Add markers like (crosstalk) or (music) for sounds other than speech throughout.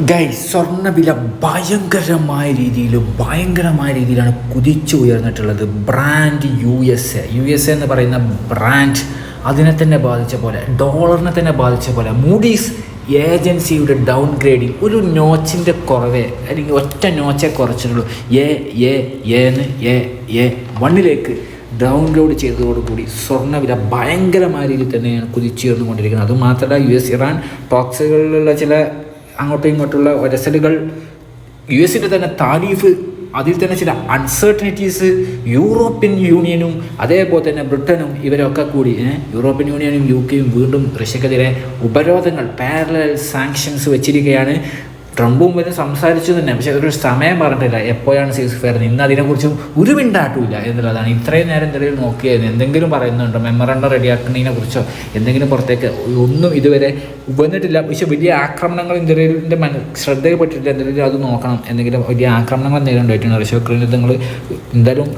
ഗൈ സ്വർണവില ഭയങ്കരമായ രീതിയിൽ ഭയങ്കരമായ രീതിയിലാണ് കുതിച്ചു ഉയർന്നിട്ടുള്ളത്. Brand U S A U S A എന്ന് പറയുന്ന ബ്രാൻഡ് അതിനെ തന്നെ ബാധിച്ച പോലെ ഡോളറിനെ തന്നെ ബാധിച്ച പോലെ മൂഡീസ് ഏജൻസിയുടെ ഡൗൺ ഗ്രേഡിങ് ഒരു നോച്ചിന്റെ കുറവേ അല്ലെങ്കിൽ ഒറ്റ നോച്ചേ കുറച്ചിട്ടുള്ളൂ. എ എ എന്ന് എ എ വണ്ണിലേക്ക് ഡൗൺലോഡ് ചെയ്തതോടുകൂടി സ്വർണവില ഭയങ്കരമായ രീതിയിൽ തന്നെയാണ് കുതിച്ചുയർന്നുകൊണ്ടിരിക്കുന്നത്. അതുമാത്രമല്ല യു എസ് ഇറാൻ ടോക്സുകളിലുള്ള ചില അങ്ങോട്ടും ഇങ്ങോട്ടുള്ള ഒരസലുകൾ യു എസിന്റെ തന്നെ താരീഫ് അതിൽ തന്നെ ചില അൺസർട്ടനിറ്റീസ് യൂറോപ്യൻ യൂണിയനും അതേപോലെ തന്നെ ബ്രിട്ടനും ഇവരൊക്കെ കൂടി യൂറോപ്യൻ യൂണിയനും യു കെയും വീണ്ടും റഷ്യക്കെതിരെ ഉപരോധങ്ങൾ പാരലൽ സാങ്ഷൻസ് വെച്ചിരിക്കുകയാണ്. ട്രംപും വരെ സംസാരിച്ചു തന്നെ. പക്ഷെ ഒരു സമയം പറഞ്ഞിട്ടില്ല. എപ്പോഴാണ് സീസ് ഫെയർ ഇന്ന് അതിനെക്കുറിച്ച് ഒരു മിണ്ടാട്ടില്ല എന്നുള്ളതാണ് ഇത്രയും നേരം എന്തെങ്കിലും നോക്കിയായിരുന്നു. എന്തെങ്കിലും പറയുന്നുണ്ടോ? മെമ്മറണ്ടം റെഡിയാക്കുന്നതിനെ കുറിച്ചോ എന്തെങ്കിലും പുറത്തേക്ക് ഒന്നും ഇതുവരെ വന്നിട്ടില്ല. പക്ഷെ വലിയ ആക്രമണങ്ങൾ ഇന്ത്യയിലെ മന ശ്രദ്ധയിൽപ്പെട്ടിട്ടില്ല. എന്തെങ്കിലും അത് നോക്കണം എന്തെങ്കിലും വലിയ ആക്രമണങ്ങൾ എന്തെങ്കിലും ഉണ്ടായിട്ടുണ്ട്. റഷ്യ നിങ്ങൾ എന്തായാലും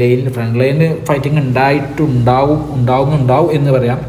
ലൈനിൽ ഫ്രണ്ട് ലൈനിൽ ഫൈറ്റിംഗ് ഉണ്ടായിട്ടുണ്ടാവും ഉണ്ടാവുന്നുണ്ടാവും എന്ന് പറയാം.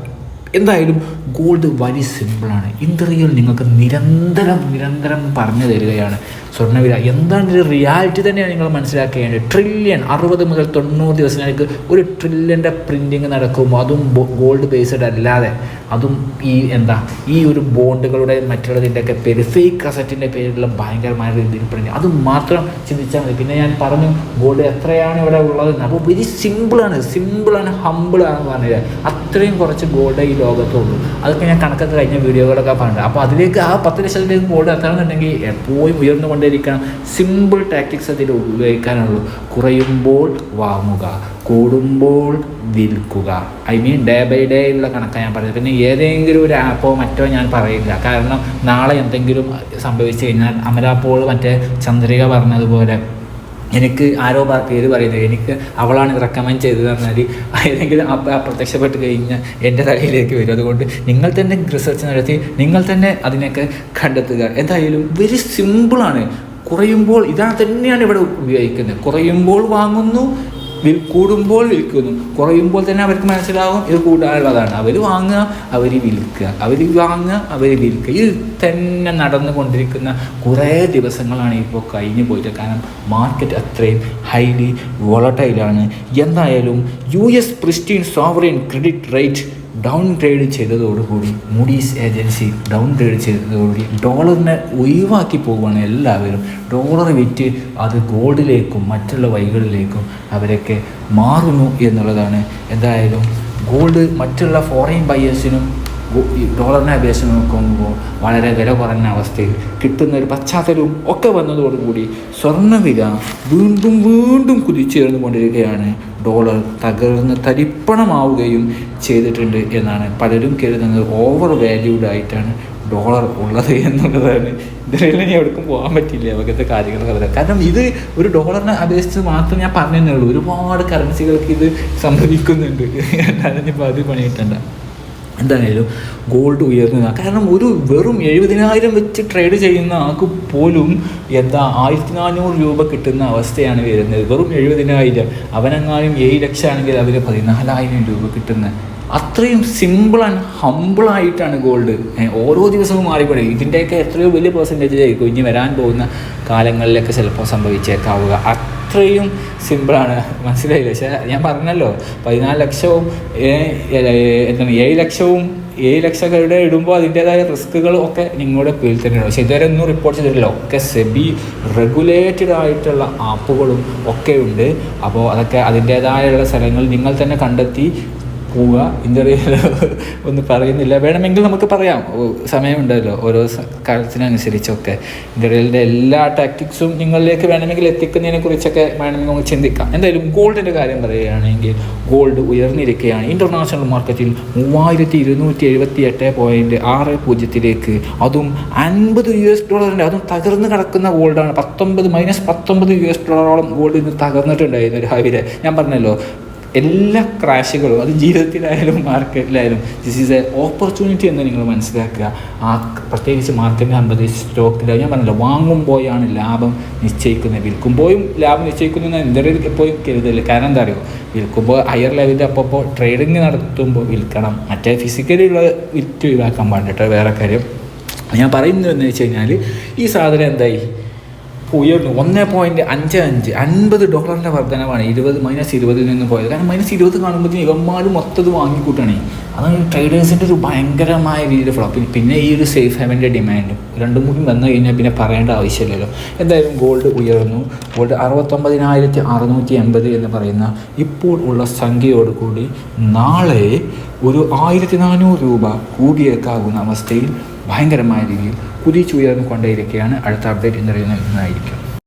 എന്തായാലും ഗോൾഡ് വളരെ സിമ്പിളാണ് ഇന്ത്യയിൽ നിങ്ങൾക്ക് നിരന്തരം നിരന്തരം പറഞ്ഞു തരികയാണ്. സ്വർണവില എന്താണ് ഒരു റിയാലിറ്റി തന്നെയാണ് നിങ്ങൾ മനസ്സിലാക്കേണ്ടത്. ട്രില്യൺ അറുപത് മുതൽ തൊണ്ണൂറ് ദിവസങ്ങൾക്ക് ഒരു ട്രില്യന്റെ പ്രിന്റിങ് നടക്കുമ്പോൾ അതും ഗോൾഡ് ബേസ്ഡ് അല്ലാതെ. അതും ഈ എന്താ ഈ ഒരു ബോണ്ടുകളുടെ മറ്റുള്ളതിന്റെയൊക്കെ പേര് ഫേക്ക് അസറ്റിന്റെ പേരിലുള്ള ഭയങ്കരമായ രീതിയിൽ പ്രിന്റ് അത് മാത്രം ചിന്തിച്ചാൽ മതി. പിന്നെ ഞാൻ പറഞ്ഞു ഗോൾഡ് എത്രയാണ് ഇവിടെ ഉള്ളത് അപ്പോൾ വെരി സിമ്പിളാണ് സിമ്പിളാണ് ഹമ്പിളാണ് പറഞ്ഞത് അത്രയും കുറച്ച് ഗോൾഡ് ലോകത്തുള്ളൂ. അതൊക്കെ ഞാൻ കണക്കൊക്കെ കഴിഞ്ഞ വീഡിയോകളൊക്കെ പറഞ്ഞത് അപ്പോൾ അതിലേക്ക് ആ പത്ത് ലക്ഷത്തിലേക്ക് ഗോൾഡ് എത്തണമെന്നുണ്ടെങ്കിൽ എപ്പോഴും ഉയർന്നുകൊണ്ടേയിരിക്കണം. സിമ്പിൾ ടാക്ടിക്സ് അതിൽ ഉപയോഗിക്കാനുള്ളൂ. കുറയുമ്പോൾ വാങ്ങുക കൂടുമ്പോൾ വിൽക്കുക. I mean day by day ഉള്ള കണക്കാണ് ഞാൻ പറയുന്നത്. പിന്നെ ഏതെങ്കിലും ഒരു ആപ്പോ മറ്റോ ഞാൻ പറയില്ല. കാരണം നാളെ എന്തെങ്കിലും സംഭവിച്ചു കഴിഞ്ഞാൽ അമരാപ്പോൾ മറ്റേ ചന്ദ്രിക പറഞ്ഞതുപോലെ എനിക്ക് ആരോ പേര് പറയുന്നത് എനിക്ക് അവളാണ് റെക്കമെൻഡ് ചെയ്തത് പറഞ്ഞാൽ ഏതെങ്കിലും പ്രത്യക്ഷപ്പെട്ട് കഴിഞ്ഞാൽ എന്റെ തലയിലേക്ക് വരും. അതുകൊണ്ട് നിങ്ങൾ തന്നെ റിസർച്ച് നടത്തി നിങ്ങൾ തന്നെ അതിനൊക്കെ കണ്ടെത്തുക. എന്തായാലും വെരി സിമ്പിളാണ് കുറയുമ്പോൾ ഇതാ തന്നെയാണ് ഇവിടെ ഉപയോഗിക്കുന്നത്. കുറയുമ്പോൾ വാങ്ങുന്നു കൂടുമ്പോൾ വിൽക്കുന്നു. കുറയുമ്പോൾ തന്നെ അവർക്ക് മനസ്സിലാകും ഇത് കൂടാനുള്ളതാണ്. അവർ വാങ്ങുക അവർ വിൽക്കുക. അവർ വാങ്ങുക അവർ വിൽക്കുക. ഇത് തന്നെ നടന്നുകൊണ്ടിരിക്കുന്ന കുറേ ദിവസങ്ങളാണ് ഇപ്പോൾ കഴിഞ്ഞു പോയിട്ട്. കാരണം മാർക്കറ്റ് അത്രയും ഹൈലി വോളട്ടൈലാണ് എന്തായാലും U S pristine sovereign credit rate down trade ചെയ്തതോടുകൂടി Moody's agency down trade ചെയ്തതോടുകൂടി ഡോളറിനെ ഒഴിവാക്കി പോവുകയാണ് എല്ലാവരും. ഡോളർ വിറ്റ് അത് ഗോൾഡിലേക്കും മറ്റുള്ള വഴികളിലേക്കും അവരൊക്കെ മാറുന്നു എന്നുള്ളതാണ്. എന്തായാലും ഗോൾഡ് മറ്റുള്ള ഫോറിൻ ബയേഴ്സിനും ഡോളറിനെ അപേക്ഷിച്ച് നോക്കുമ്പോൾ വളരെ വില കുറഞ്ഞ അവസ്ഥയിൽ കിട്ടുന്ന ഒരു പശ്ചാത്തലവും ഒക്കെ വന്നതോടുകൂടി സ്വർണവില വീണ്ടും വീണ്ടും കുതിച്ചുയർന്നുകൊണ്ടിരിക്കുകയാണ്. ഡോളർ തകർന്ന് തരിപ്പണമാവുകയും ചെയ്തിട്ടുണ്ട് എന്നാണ് പലരും കരുതുന്നത്. ഓവർ വാല്യൂഡ് ആയിട്ടാണ് ഡോളർ ഉള്ളത് എന്നുള്ളതാണ്. ഇതിനെല്ലാം ഞാൻ എവിടേക്കും പോകാൻ പറ്റില്ല. അങ്ങനത്തെ കാര്യങ്ങളൊക്കെ പറയാം കാരണം ഇത് ഒരു ഡോളറിനെ അപേക്ഷിച്ച് മാത്രം ഞാൻ പറഞ്ഞു ഉള്ളൂ. ഒരുപാട് കറൻസികൾക്ക് ഇത് സംഭവിക്കുന്നുണ്ട്. (laughs) അല്ലാതെ ഞാൻ അത് പണിയിട്ടണ്ട. എന്തായാലും ഗോൾഡ് ഉയർന്നു. കാരണം ഒരു വെറും എഴുപതിനായിരം വെച്ച് ട്രേഡ് ചെയ്യുന്ന ആൾക്ക് പോലും എന്താ ആയിരത്തി നാനൂറ് രൂപ കിട്ടുന്ന അവസ്ഥയാണ് വരുന്നത്. വെറും എഴുപതിനായിരം. അവനെങ്ങാനും ഏഴ് ലക്ഷം ആണെങ്കിൽ അവന് പതിനാലായിരം രൂപ കിട്ടുന്ന. അത്രയും സിമ്പിൾ ആൻഡ് ഹമ്പിളായിട്ടാണ് ഗോൾഡ് ഓരോ ദിവസവും മാറിക്കൂടെ ഇതിന്റെയൊക്കെ എത്രയോ വലിയ പെർസെന്റേജ് ആയിരിക്കും ഇനി വരാൻ പോകുന്ന കാലങ്ങളിലൊക്കെ ചിലപ്പോൾ സംഭവിച്ചേക്കാവുക. അത്രയും സിമ്പിളാണ്. മനസ്സിലായില്ല? പക്ഷേ ഞാൻ പറഞ്ഞല്ലോ പതിനാല് ലക്ഷവും എന്താണ് ഏഴ് ലക്ഷവും ഏഴ് ലക്ഷക്കാരുടെ ഇടുമ്പോൾ അതിന്റേതായ റിസ്കുകളും ഒക്കെ നിങ്ങളുടെ പേരിൽ തന്നെയാണ്. പക്ഷേ ഇതുവരെ ഒന്നും റിപ്പോർട്ട് ചെയ്തിട്ടില്ല. ഒക്കെ സെബി റെഗുലേറ്റഡ് ആയിട്ടുള്ള ആപ്പുകളും ഒക്കെ ഉണ്ട്. അപ്പോൾ അതൊക്കെ അതിന്റേതായുള്ള സ്ഥലങ്ങൾ നിങ്ങൾ തന്നെ കണ്ടെത്തി പോവുക. ഇന്ത്യയിൽ ഒന്നും പറയുന്നില്ല. വേണമെങ്കിൽ നമുക്ക് പറയാം. സമയമുണ്ടല്ലോ. ഓരോ കാലത്തിനനുസരിച്ചൊക്കെ. ഇന്ത്യയിലെ എല്ലാ ടാക്ടിക്സും നിങ്ങളിലേക്ക് വേണമെങ്കിൽ എത്തിക്കുന്നതിനെ കുറിച്ചൊക്കെ വേണമെങ്കിൽ നമുക്ക് ചിന്തിക്കാം. എന്തായാലും ഗോൾഡിന്റെ കാര്യം പറയുകയാണെങ്കിൽ ഗോൾഡ് ഉയർന്നിരിക്കുകയാണ്. ഇന്റർനാഷണൽ മാർക്കറ്റിൽ മൂവായിരത്തി ഇരുന്നൂറ്റി എഴുപത്തി എട്ട് പോയിന്റ് ആറ് പൂജ്യത്തിലേക്ക് അതും അൻപത് യു എസ് ഡോളറിന്റെ അതും തകർന്ന് കിടക്കുന്ന ഗോൾഡാണ്. പത്തൊമ്പത് മൈനസ് പത്തൊമ്പത് യു എസ് ഡോളറോളം ഗോൾഡ് ഇന്ന് തകർന്നിട്ടുണ്ടായിരുന്നു രാവിലെ. ഞാൻ പറഞ്ഞല്ലോ എല്ലാ ക്രാഷുകളും അത് ജീവിതത്തിലായാലും മാർക്കറ്റിലായാലും ദിസ് ഈസ് എ ഓപ്പർച്യൂണിറ്റി എന്ന് നിങ്ങൾ മനസ്സിലാക്കുക. ആ പ്രത്യേകിച്ച് മാർക്കറ്റിന് അമ്പത് സ്റ്റോക്കിൽ ഞാൻ പറഞ്ഞല്ലോ വാങ്ങുമ്പോഴാണ് ലാഭം നിശ്ചയിക്കുന്നത്. വിൽക്കുമ്പോഴും ലാഭം നിശ്ചയിക്കുന്ന എന്തെങ്കിലും എപ്പോഴും കരുതല്ല കാരണം എന്താ അറിയുമോ വിൽക്കുമ്പോൾ ഹയർ ലെവലിൽ അപ്പോൾ ട്രേഡിങ് നടത്തുമ്പോൾ വിൽക്കണം. മറ്റേ ഫിസിക്കലി ഉള്ള വിറ്റ് ഒഴിവാക്കാൻ പാടില്ല വേറെ കാര്യം. ഞാൻ പറയുന്നത് എന്ന് വെച്ച് കഴിഞ്ഞാൽ ഈ സാധനം എന്തായി? ഉയർന്നു. ഒന്ന് പോയിന്റ് അഞ്ച് അഞ്ച്. അൻപത് ഡോളറിന്റെ വർധനമാണ് ഇരുപത് മൈനസ് ഇരുപതിൽ നിന്ന് പോയത്. കാരണം മൈനസ് ഇരുപത് കാണുമ്പോഴത്തേക്കും ഇവന്മാർ മൊത്തത് വാങ്ങിക്കൂട്ടാണ്. അതാണ് ട്രേഡേഴ്സിന്റെ ഒരു ഭയങ്കരമായ രീതിയിൽ ഫ്ലോപ്പ് പിന്നെ ഈ ഒരു സേഫ് ഹെവന്റെ ഡിമാൻഡും രണ്ടും കൂടി വന്നു കഴിഞ്ഞാൽ പിന്നെ പറയേണ്ട ആവശ്യമില്ലല്ലോ. എന്തായാലും ഗോൾഡ് ഉയർന്നു. ഗോൾഡ് അറുപത്തൊമ്പതിനായിരത്തി അറുന്നൂറ്റി എൺപത് എന്ന് പറയുന്ന ഇപ്പോൾ ഉള്ള സംഖ്യയോട് കൂടി നാളെ ഒരു ആയിരത്തി നാനൂറ് രൂപ കൂടിയേക്കാകുന്ന അവസ്ഥയിൽ ഭയങ്കരമായ രീതിയിൽ കുതിച്ചുയർന്നു കൊണ്ടേയിരിക്കുകയാണ് അടുത്ത അപ്ഡേറ്റ് എന്ന് പറയുന്നതായിരിക്കും